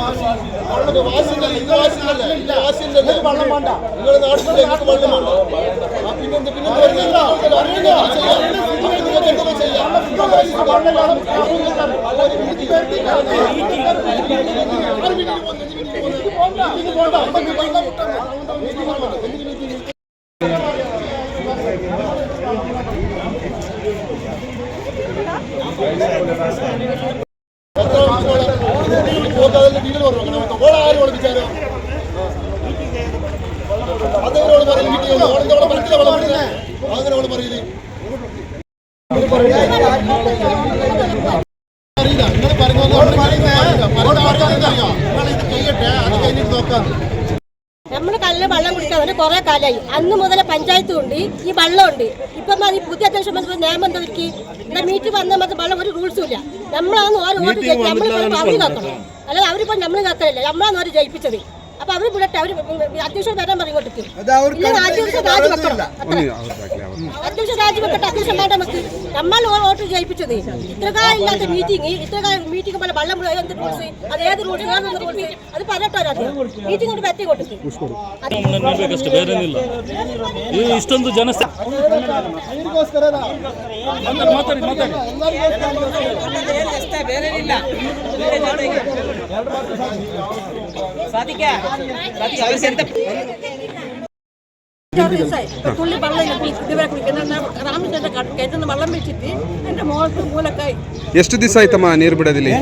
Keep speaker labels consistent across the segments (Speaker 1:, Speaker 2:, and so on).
Speaker 1: എന്ത് വാസി അവരുടെ വാസിന്നല്ല ഇത് വാസിന്നല്ല ഇത് വാസിന്നല്ല വെള്ളം വേണ്ട നിങ്ങളുടെ നാട്ടിൽ എനിക്ക് വെള്ളം വേണ്ട ആ പിന്നെന്ത് പിന്നെ വരുന്നില്ല അറിയില്ല ചെയ്യാം
Speaker 2: നമ്മൾ കല്ല് വെള്ളം കുടിക്കാൻ വേണ്ടി കുറെ കാലമായി അന്ന് മുതൽ പഞ്ചായത്തും ഉണ്ട് ഈ വെള്ളമുണ്ട്. ഇപ്പം ഈ പുതിയ അധ്യക്ഷൻ വന്നപ്പോൾ നിയമം എന്താ ഒരുക്കി ഇവിടെ മീറ്റ് വന്ന മതി വെള്ളം ഒരു റൂൾസും ഇല്ല. നമ്മളാണ് ഓരോ ഓട്ട് ജയിക്കുക നമ്മളിപ്പോൾ അവർ കാക്കണം അല്ലാതെ അവരിപ്പോൾ നമ്മൾ കത്തലില്ല നമ്മളാണ് ഓരോ ജയിപ്പിച്ചത്. അപ്പൊ അവർ വിടട്ടെ അവർ അധ്യക്ഷൻ വരാൻ പറഞ്ഞോട്ടെ നമ്മൾ വോട്ട് ജയിപ്പിച്ചത്. ഇത്രകാലം ഇല്ലാത്ത മീറ്റിംഗ് ഇത്രകാലം മീറ്റിംഗ് പോലെ വള്ളം അത് ഏത് റൂൾസ് അത് പറഞ്ഞിട്ടോ മീറ്റിംഗ് തുള്ളി വെള്ളം ഇല്ല കുളി- ഇതുവരെ കുളിക്കുന്ന രാമചന്ദ്ര കയറ്റുന്ന വെള്ളം വെച്ചിട്ട് എന്റെ മോൾക്ക് മൂലക്കായി
Speaker 3: ಎಷ್ಟು ದಿವಸ ಆಯ್ತಮ್ಮ ನೀರು ಬಿಡೋದಿಲ್ಲಿ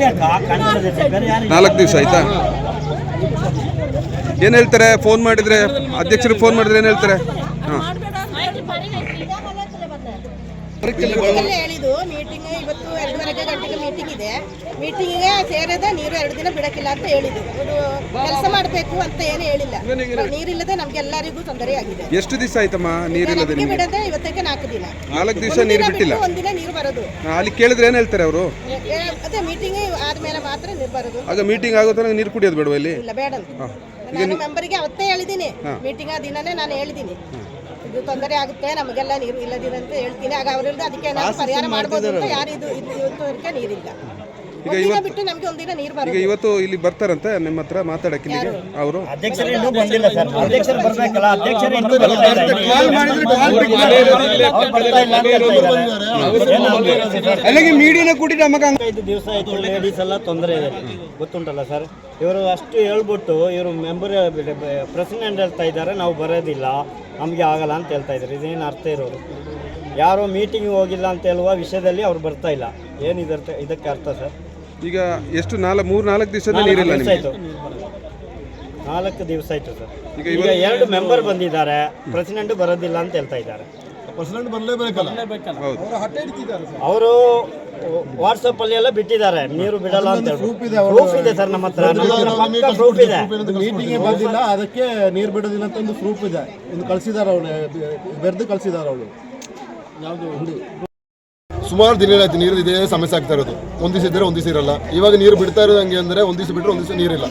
Speaker 3: ನಾಲ್ಕು ದಿವಸ ಆಯ್ತಾ ಏನ್ ಹೇಳ್ತಾರೆ ಫೋನ್ ಮಾಡಿದ್ರೆ ಅಧ್ಯಕ್ಷರು ಫೋನ್ ಮಾಡಿದ್ರೆ ಏನ್ ಹೇಳ್ತಾರೆ ಹಾ
Speaker 4: ಎಲ್ಲ ಹೇಳಿದ್ದು ಮೀಟಿಂಗ್ ಇವತ್ತು ಎರಡೂವರೆಗೆ ಗಂಟೆಗೆ ಮೀಟಿಂಗ್ ಇದೆ. ಮೀಟಿಂಗಿಗೆ ಸೇರದ ನೀರು ಎರಡು ದಿನ ಬಿಡಕ್ಕಿಲ್ಲ ಅಂತ ಹೇಳಿದ್ದು. ಒಂದು ಕೆಲಸ ಮಾಡಬೇಕು ಅಂತ ಏನು ಹೇಳಿಲ್ಲ. ನೀರಿಲ್ಲದೆ ನಮ್ಗೆಲ್ಲರಿಗೂ ತೊಂದರೆ ಆಗಿದೆ.
Speaker 3: ಎಷ್ಟು ದಿವಸ ಆಯ್ತಮ್ಮ ನೀರಿಲ್ಲದೆ
Speaker 4: ಬಿಡದೆ ಇವತ್ತಕ್ಕೆ ನಾಲ್ಕು ದಿನ.
Speaker 3: ನಾಲ್ಕು ದಿವಸ ನೀರು
Speaker 4: ಬಿಟ್ಟು
Speaker 3: ಬಿಟ್ಟಿಲ್ಲ.
Speaker 4: ಒಂದಿನ ನೀರು ಬರೋದು.
Speaker 3: ಅಲ್ಲಿ ಕೇಳಿದ್ರೆ ಏನ್ ಹೇಳ್ತಾರೆ ಅವರು?
Speaker 4: ಅದೇ ಮೀಟಿಂಗ್ ಆದ್ಮೇಲೆ ಮಾತ್ರ ನೀರು ಬರೋದು.
Speaker 3: ಆಗ ಮೀಟಿಂಗ್ ಆಗೋ ತನಕ ನೀರು ಕುಡಿಯೋದು ಬೇಡವಾ ಇಲ್ಲಿ?
Speaker 4: ಇಲ್ಲ ಬೇಡ. ನಾನು ಮೆಂಬರಿಗೆ ಅವತ್ತೇ ಹೇಳಿದ್ದೀನಿ. ಮೀಟಿಂಗ್ ಆ ದಿನನೇ ನಾನು ಹೇಳಿದ್ದೀನಿ. ಇದು ತೊಂದರೆ ಆಗುತ್ತೆ ನಮಗೆಲ್ಲ ನೀರು ಇಲ್ಲದಿದೆ ಅಂತ ಹೇಳ್ತೀನಿ. ಆಗ ಅವರಿಂದ ಅದಕ್ಕೆ ನಾವು ಪರಿಹಾರ ಮಾಡ್ಬೋದು ಅಂತ ಯಾರು ಇದು ಇದು ಇವತ್ತುವರೆಗೆ ನೀರಿಲ್ಲ. ಒಂದಿನ ಬಿಟ್ಟು ನಮ್ಗೆ ಒಂದಿನ ನೀರು
Speaker 3: ಈಗ ಇವತ್ತು ಇಲ್ಲಿ ಬರ್ತಾರಂತೆ ನಿಮ್ಮ ಹತ್ರ ಮಾತಾಡಕ್ಕೆ ಇಲ್ಲಿಗೆ ಅವರು?
Speaker 5: ಅಧ್ಯಕ್ಷರು ಇನ್ನೂ ಬಂದಿಲ್ಲ ಸರ್. ಅಧ್ಯಕ್ಷರು ಬರ್ಬೇಕಲ್ಲ ಅಧ್ಯಕ್ಷರು ಇನ್ನೂ ಬರ್ತಾ ಇಲ್ಲ. ಅವ್ರು ಬರ್ತಾ ಇಲ್ಲ ಅಂತ ಹೇಳ್ತಾ ಇದ್ದಾರೆ.
Speaker 3: ಅಲ್ಲಿಗೆ ಮೀಡಿಯಾನ ಕೂಡಿ ನಮಗೆ
Speaker 5: ಐದು ದಿವಸ ಆಯ್ತು ಲೇಡೀಸ್ ಎಲ್ಲ ತೊಂದರೆ ಇದೆ. ಗೊತ್ತುಂಟಲ್ಲ ಸರ್ ಇವರು ಅಷ್ಟು ಹೇಳ್ಬಿಟ್ಟು ಇವರು ಮೆಂಬರ್ ಪ್ರೆಸಿಡೆಂಟ್ ಹೇಳ್ತಾ ಇದ್ದಾರೆ ನಾವು ಬರೋದಿಲ್ಲ. ನಮಗೆ ಆಗಲ್ಲ ಅಂತ ಹೇಳ್ತಾ ಇದ್ದಾರೆ. ಇದೇನು ಅರ್ಥ ಇರೋರು ಯಾರೋ ಮೀಟಿಂಗ್ ಹೋಗಿಲ್ಲ ಅಂತ ಹೇಳುವ ವಿಷಯದಲ್ಲಿ ಅವ್ರು ಬರ್ತಾ ಇಲ್ಲ. ಏನು ಇದರ್ಥ ಇದಕ್ಕೆ ಅರ್ಥ ಸರ್
Speaker 3: ಈಗ ಎಷ್ಟು ನಾಲ್ಕು ಮೂರು ನಾಲ್ಕು
Speaker 5: ದಿವಸ
Speaker 3: ನಿಮಗೆ?
Speaker 5: ನಾಲ್ಕು ದಿವಸ ಆಯಿತು ಸರ್
Speaker 3: ಈಗ
Speaker 5: ಎರಡು ಮೆಂಬರ್ ಬಂದಿದ್ದಾರೆ. ಪ್ರೆಸಿಡೆಂಟ್ ಬರೋದಿಲ್ಲ ಅಂತ ಹೇಳ್ತಾ ಇದ್ದಾರೆ. ಅವರು ವಾಟ್ಸಪ್ ಅಲ್ಲಿ ಎಲ್ಲ ಬಿಟ್ಟಿದ್ದಾರೆ. ನೀರು ಬಿಡಲ್ಲ ಅಂತ ಪ್ರೂಫ್ ಇದೆ ಸರ್ ನಮ್ಮ ಹತ್ರ. ಪ್ರೂಫ್ ಇದೆ.
Speaker 6: ಮೀಟಿಂಗ್ ಬಂದಿಲ್ಲ ಅದಕ್ಕೆ ನೀರು ಬಿಡೋದಿಲ್ಲ ಅಂತ ಒಂದು ಪ್ರೂಫ್ ಇದೆ. ಒಂದು ಕಳ್ಸಿದಾರೆ ಅವಳು ಬೆರೆದು ಕಳ್ಸಿದಾರೆ ಅವಳು
Speaker 1: ಸುಮಾರು ದಿನಗಳಾಯ್ತು ನೀರು ಇದೆ ಸಮಸ್ಯೆ ಆಗ್ತಾ ಇರೋದು. ಒಂದ್ ದಿವಸ ಇದ್ದರೆ ಒಂದ್ ದಿವಸ ಇರಲ್ಲ. ಇವಾಗ ನೀರು ಬಿಡ್ತಾ ಇರೋದು ಹಂಗೆ ಅಂದರೆ ಒಂದ್ ದಿವಸ ಬಿಟ್ಟರೆ ಒಂದ್ ದಿವಸ ನೀರಿಲ್ಲ.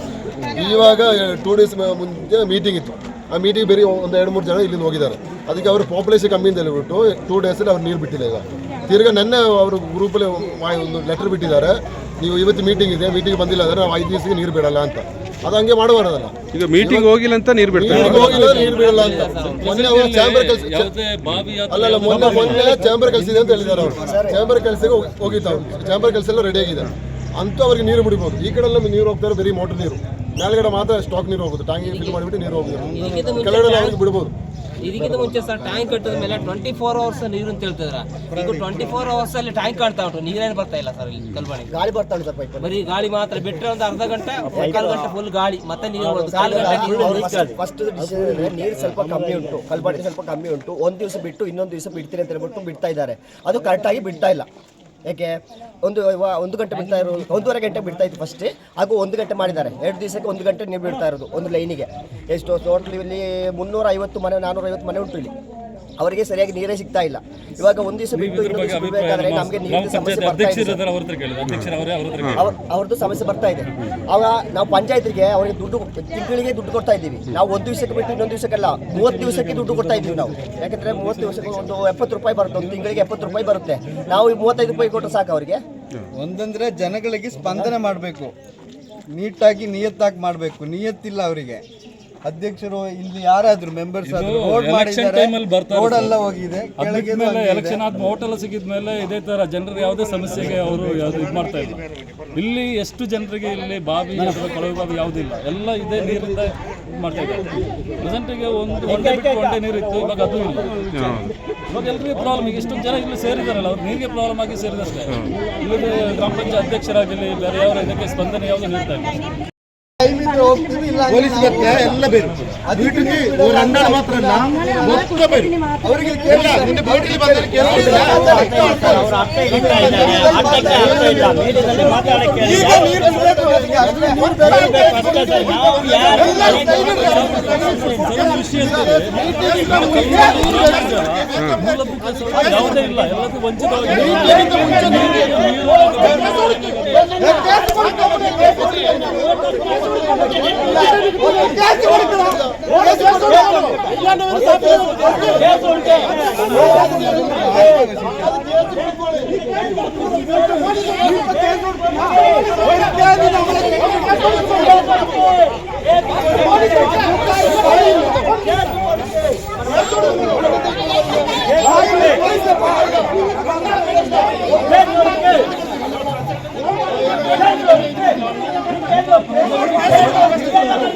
Speaker 1: ಇವಾಗ ಟೂ ಡೇಸ್ ಮುಂದೆ ಮೀಟಿಂಗ್ ಇತ್ತು. ಆ ಮೀಟಿಂಗ್ ಬೇರೆ ಒಂದು ಎರಡು ಮೂರು ಜನ ಇಲ್ಲಿಂದ ಹೋಗಿದ್ದಾರೆ. ಅದಕ್ಕೆ ಅವರು ಪಾಪ್ಯುಲೇಷನ್ ಕಮ್ಮಿ ಅಂತ ಹೇಳ್ಬಿಟ್ಟು ಟೂ ಡೇಸಲ್ಲಿ ಅವ್ರು ನೀರು ಬಿಟ್ಟಿಲ್ಲ ಈಗ. ತಿರ್ಗಾ ನೆನ್ನೆ ಅವರು ಗ್ರೂಪಲ್ಲಿ ಒಂದು ಲೆಟರ್ ಬಿಟ್ಟಿದ್ದಾರೆ. ನೀವು ಇವತ್ತು ಮೀಟಿಂಗ್ ಇದೆ ಮೀಟಿಂಗ್ ಬಂದಿಲ್ಲ ಅಂದರೆ ನಾವು ಐದು ದಿವಸಕ್ಕೆ ನೀರು ಬಿಡಲ್ಲ ಅಂತ. ಅದು ಹಂಗೆ ಮಾಡಬಾರ್ದಲ್ಲ
Speaker 3: ಈಗ ಮೀಟಿಂಗ್ ಹೋಗಿಲ್ಲ ಅಂತ ನೀರು ಬಿಡ್ತಾರೆ.
Speaker 1: ಮೀಟಿಂಗ್ ಹೋಗಿಲ್ಲ ಅಂದ್ರೆ ನೀರು ಬಿಡಲ್ಲ ಅಂತ. ಮೊನ್ನೆ ಅವರು ಚಾಂಬರ್ ಕೆಲಸ ಅಲ್ಲಲ್ಲ ಮೊನ್ನೆ ಮೊನ್ನೆ ಚಾಂಬರ್ ಕಲ್ಸಿದೆ ಅಂತ ಹೇಳಿದ್ದಾರೆ ಅವರು. ಚಾಂಬರ್ ಕೆಲಸಕ್ಕೆ ಹೋಗಿತ್ತು ಅವ್ರು. ಚಾಂಬರ್ ಕಲ್ಸೆಲ್ಲ ರೆಡಿ ಆಗಿದೆ. ಅಂತೂ ಅವ್ರಿಗೆ ನೀರು ಬಿಡ್ಬೋದು. ಈ ಕಡೆ ಎಲ್ಲ ನೀರು ಹೋಗ್ತಾರೆ ಬರೀ ಮೋಟರ್ ನೀರು. ಮೇಲ್ಗಡೆ ಮಾತ್ರ ಸ್ಟಾಕ್ ನೀರು ಹೋಗುತ್ತೆ. ಟ್ಯಾಂಕಿಗೆ ಫಿಲ್ ಮಾಡಿಬಿಟ್ಟು ನೀರು ಹೋಗುತ್ತೆ ಕೆಳಗಡೆ ಅವ್ರಿಗೆ ಬಿಡ್ಬೋದು.
Speaker 7: ಇದಕ್ಕಿಂತ ಮುಂಚೆ ಸರ್ ಟ್ಯಾಂಕ್ ಕಟ್ಟಿದ ಮೇಲೆ ಟ್ವೆಂಟಿ ಫೋರ್ ಅವರ್ಸ್ ನೀರು ಅಂತ ಹೇಳ್ತಿದ್ರ. ಈಗ ಟ್ವೆಂಟಿ ಫೋರ್ ಅವರ್ಸ್ ಅಲ್ಲಿ ಟ್ಯಾಂಕ್ ಕಾಣ್ತಾ ಉಂಟು ನೀರೇನು ಬರ್ತಾ ಇಲ್ಲ ಸರ್ ಇಲ್ಲಿ ಕಲ್ಬಾಣಿ.
Speaker 5: ಗಾಳಿ ಬರ್ತಾ ಉಂಟು ಸರ್
Speaker 7: ಬರೀ ಗಾಳಿ ಮಾತ್ರ ಬಿಟ್ಟರೆ ಒಂದು ಅರ್ಧ ಗಂಟೆ ಮುಕ್ಕಾಲು ಗಂಟೆ ಫುಲ್ ಗಾಳಿ ಮತ್ತೆ ನೀರು ಒಂದು ಕಾಲು ಗಂಟೆ ನೀರು
Speaker 8: ಫಸ್ಟ್ ನೀರು ಸ್ವಲ್ಪ ಕಮ್ಮಿ ಉಂಟು ಕಲ್ಬಾಣಿ ಸ್ವಲ್ಪ ಕಮ್ಮಿ ಉಂಟು. ಒಂದು ದಿವಸ ಬಿಟ್ಟು ಇನ್ನೊಂದು ದಿವಸ ಬಿಡ್ತೀನಿ ಅಂತ ಹೇಳ್ಬಿಟ್ಟು ಬಿಡ್ತಾ ಇದ್ದಾರೆ. ಅದು ಕರೆಕ್ಟಾಗಿ ಬಿಡ್ತಾ ಇಲ್ಲ. ಯಾಕೆ ಒಂದು ಒಂದು ಗಂಟೆ ಬಿಡ್ತಾ ಇರೋದು ಒಂದೂವರೆ ಗಂಟೆ ಬಿಡ್ತಾ ಇತ್ತು ಫಸ್ಟ್ ಹಾಗೂ ಒಂದು ಗಂಟೆ ಮಾಡಿದ್ದಾರೆ. ಎರಡು ದಿವಸಕ್ಕೆ ಒಂದು ಗಂಟೆ ನೀವು ಬಿಡ್ತಾ ಇರೋದು, ಒಂದು ಲೈನಿಗೆ. ಎಷ್ಟು ಟೋಟಲ್ ಇಲ್ಲಿ ಮುನ್ನೂರ ಐವತ್ತು ಮನೆ ನಾನ್ನೂರ ಐವತ್ತು ಮನೆ ಉಂಟು ಇಲ್ಲಿ. ಅವರಿಗೆ ಸರಿಯಾಗಿ ನೀರೇ ಸಿಗ್ತಾ ಇಲ್ಲ. ಇವಾಗ ಒಂದು ದಿವಸ ಬಿಟ್ಟು ಇನ್ನೊಂದು ದಿವಸ ಬಿಡಬೇಕಾದ್ರೆ ನಮಗೆ ನೀರಿನ ಸಮಸ್ಯೆ ಬರ್ತಾ ಇದೆ. ಅವ್ರದ್ದು ಸಮಸ್ಯೆ ಬರ್ತಾ ಇದೆ. ಅವಾಗ ನಾವು ಪಂಚಾಯತ್ಗೆ ಅವರಿಗೆ ದುಡ್ಡು ತಿಂಗಳಿಗೆ ದುಡ್ಡು ಕೊಡ್ತಾ ಇದ್ದೀವಿ. ನಾವು ಒಂದು ದಿವಸಕ್ಕೆ ಬಿಟ್ಟು ಇನ್ನೊಂದು ದಿವಸಕ್ಕೆಲ್ಲ ಮೂವತ್ತು ದಿವಸಕ್ಕೆ ದುಡ್ಡು ಕೊಡ್ತಾ ಇದ್ದೀವಿ ನಾವು. ಯಾಕಂದ್ರೆ ಮೂವತ್ತು ದಿವಸಕ್ಕೆ ಒಂದು ಎಪ್ಪತ್ತು ರೂಪಾಯಿ ಬರುತ್ತೆ ಒಂದು ತಿಂಗಳಿಗೆ ಎಪ್ಪತ್ತು ರೂಪಾಯಿ ಬರುತ್ತೆ. ನಾವು ಈ ಮೂವತ್ತೈದು ರೂಪಾಯಿ ಕೊಟ್ಟರೆ ಸಾಕು ಅವರಿಗೆ?
Speaker 9: ಒಂದಂದ್ರೆ ಜನಗಳಿಗೆ ಸ್ಪಂದನೆ ಮಾಡಬೇಕು. ನೀಟಾಗಿ ನಿಯತ್ತಾಗಿ ಮಾಡಬೇಕು. ನಿಯತ್ತಿಲ್ಲ ಅವರಿಗೆ. ಅಧ್ಯಕ್ಷರು ಇಲ್ಲಿ ಯಾರಾದ್ರೂ ಮೆಂಬರ್ಸ್
Speaker 10: time ಅಲ್ಲಿ ಬರ್ತಾರೆ
Speaker 9: ರೋಡ್
Speaker 10: ಸರ್.
Speaker 9: ಎಲ್ಲ ಹೋಗಿದೆ ಕೆಳಗೆ
Speaker 10: ಮೇಲೆ ಎಲೆಕ್ಷನ್ ಆದ್ಮೇಲೆ ಹೋಟೆಲ್ ಸಿಕ್ಕಿದ್ಮೇಲೆ ಇದೇ ತರ ಜನರು ಯಾವುದೇ ಸಮಸ್ಯೆಗೆ ಅವರು ಯಾವುದು ಇದು ಮಾಡ್ತಾ ಇಲ್ಲ. ಇಲ್ಲಿ ಎಷ್ಟು ಜನರಿಗೆ ಇಲ್ಲಿ ಬಾವಿ ಅಥವಾ ಕೊಳವೆ ಬಾವಿ ಯಾವುದಿಲ್ಲ ಎಲ್ಲ ಇದೇ ನೀರಿಂದ ಇದು ಮಾಡ್ತಾ ಇದ್ದಾರೆ. ಪ್ರೆಸೆಂಟಿಗೆ ಒಂದು ಒಂದೇ ಬಿಟ್ಟು ಒಂದೇ ನೀರು ಇತ್ತು ಇವಾಗ ಅದು ಇಲ್ಲ. ಇವಾಗ ಎಲ್ರಿಗೂ ಪ್ರಾಬ್ಲಮ್ ಈಗ ಇಷ್ಟೊಂದು ಜನ ಇಲ್ಲಿ ಸೇರಿದಾರಲ್ಲ ಅವ್ರು ನೀರಿಗೆ ಪ್ರಾಬ್ಲಮ್ ಆಗಿ ಸೇರಿದಷ್ಟೇ. ಇಲ್ಲಿ ಗ್ರಾಮ ಪಂಚಾಯತ್ ಅಧ್ಯಕ್ಷರಾಗಲಿ ಬೇರೆ ಯಾವ ಇದಕ್ಕೆ ಸ್ಪಂದನೆ ಯಾವುದು ನೀಡ್ತಾ ಇಲ್ಲ.
Speaker 6: ಪೊಲೀಸ್ ಗತ್ತೆ ಎಲ್ಲ ಬೇರೆ ಅದಕ್ಕೆ ಹನ್ನೆರಡು ಮಾತ್ರ ಅಲ್ಲ ಮೊತ್ತ ಬೇರೆ ಅವರಿಗೆ ಕೇಳ ನಿನ್ನೆ ಮೀಟಿಂಗ್ ಬಂದರೆ ಕೇಳಿಲ್ಲ
Speaker 5: ಅವರ ಅರ್ಥ ಹೇಳ್ತಾ ಇದ್ದಾರೆ ಅರ್ಥಕ್ಕೆ ಅರ್ಥ ಇಲ್ಲ ಮೀಡಿಯಾದಲ್ಲಿ ಮಾತಾಡಕ್ಕೆ
Speaker 6: ಈಗ ನೀರು ಅದಕ್ಕೆ ನೀರು
Speaker 5: ನಾವು ಯಾರು
Speaker 10: ಸರ್ವ ವಿಷಯ ಯಾವುದೇ ಇಲ್ಲ ಎಲ್ಲದೂ
Speaker 6: Let's go.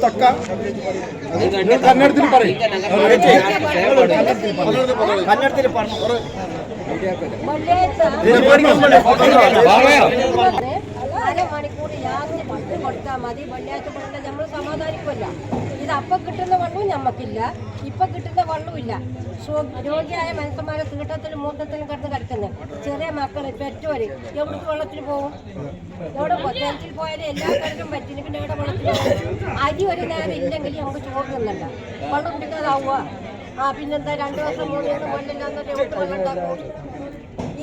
Speaker 6: ತಕ್ಕ ಕನ್ನಡದಲ್ಲಿ ಬರೀ
Speaker 5: ಕನ್ನಡದಲ್ಲಿ
Speaker 2: അര മണിക്കൂർ യാതൊരു പട്ട് കൊടുത്താൽ മതി. വെള്ളിയാഴ്ച പോലെ നമ്മൾ സമാധാനിക്കുമല്ല ഇത് അപ്പം കിട്ടുന്ന വെള്ളവും ഞമ്മക്കില്ല. ഇപ്പം കിട്ടുന്ന വെള്ളവും സോ രോഗിയായ മനുഷ്യന്മാരെ തീട്ടത്തിലും മൂത്തത്തിലും കിടന്ന് കിടക്കുന്നത് ചെറിയ മക്കൾ പെറ്റോര് എവിടേക്ക് വെള്ളത്തിൽ പോകും എവിടെ കിണറ്റിൽ പോയാലും എല്ലാ കാര്യത്തിലും പറ്റില്ല പിന്നെ എവിടെ വെള്ളത്തിൽ അരി ഒരു നേരം ഇല്ലെങ്കിൽ നമുക്ക് ചോറ് തിന്നണ്ട. വെള്ളം കുടിക്കാതാവുക. ആ പിന്നെന്താ? രണ്ടു ദിവസം മൂന്ന് ദിവസം വെള്ളം എവിടെ വെള്ളം ഉണ്ടാക്കും?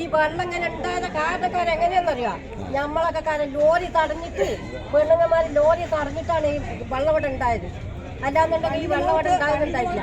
Speaker 2: ഈ വെള്ളം ഇങ്ങനെ ഉണ്ടായ കാരണക്കാർ എങ്ങനെയാണെന്നറിയാം നമ്മളൊക്കെ കാരണം ലോറി തടഞ്ഞിട്ട് പെണ്ണുങ്ങന്മാർ ലോറി തടഞ്ഞിട്ടാണ് ഈ വെള്ളം ഇവിടെ ഉണ്ടായത് അല്ലാന്നുണ്ടെങ്കിൽ ഈ വെള്ളം ഇവിടെ ഉണ്ടാകുന്നുണ്ടായില്ല